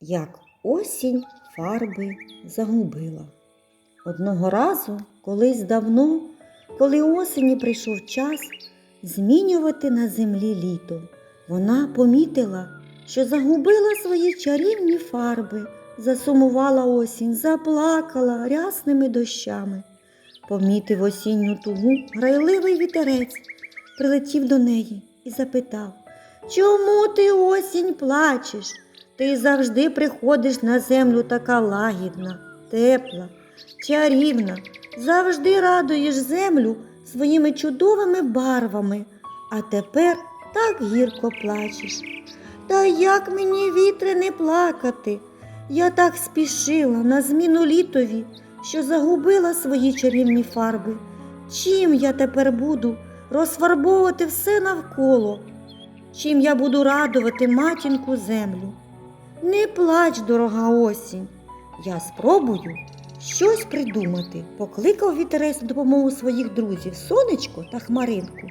як осінь фарби загубила. Одного разу, колись давно, коли осені прийшов час змінювати на землі літо, вона помітила, що загубила свої чарівні фарби, засумувала осінь, заплакала рясними дощами. Помітив осінню тугу грайливий вітерець, прилетів до неї і запитав, чому ти осінь плачеш? Ти завжди приходиш на землю така лагідна, тепла, чарівна, завжди радуєш землю своїми чудовими барвами, а тепер так гірко плачеш. Та як мені вітре не плакати? Я так спішила на зміну літові, що загубила свої чарівні фарби. Чим я тепер буду розфарбовувати все навколо? Чим я буду радувати матінку землю? Не плач, дорога осінь. Я спробую щось придумати, покликав вітерець на допомогу своїх друзів сонечко та хмаринку.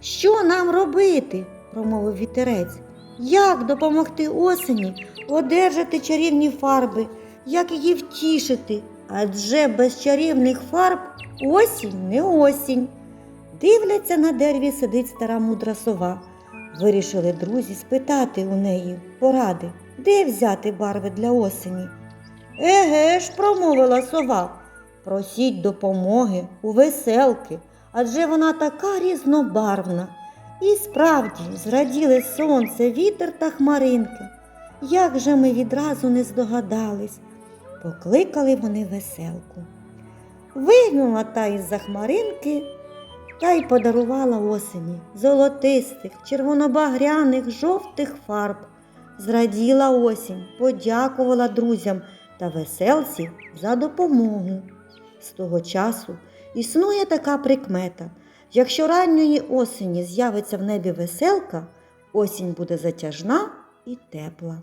Що нам робити? промовив вітерець. Як допомогти осені одержати чарівні фарби, як її втішити? Адже без чарівних фарб осінь не осінь. Дивляться на дереві сидить стара мудра сова. Вирішили друзі спитати у неї поради, де взяти барви для осені. Еге ж, промовила сова, просіть допомоги у веселки, адже вона така різнобарвна. І справді зраділи сонце, вітер та хмаринки. Як же ми відразу не здогадались, покликали вони веселку. Вигнула та із-за хмаринки та й подарувала осені золотистих, червонобагряних, жовтих фарб. Зраділа осінь, подякувала друзям та веселці за допомогу. З того часу існує така прикмета. Якщо ранньої осені з'явиться в небі веселка, осінь буде затяжна і тепла.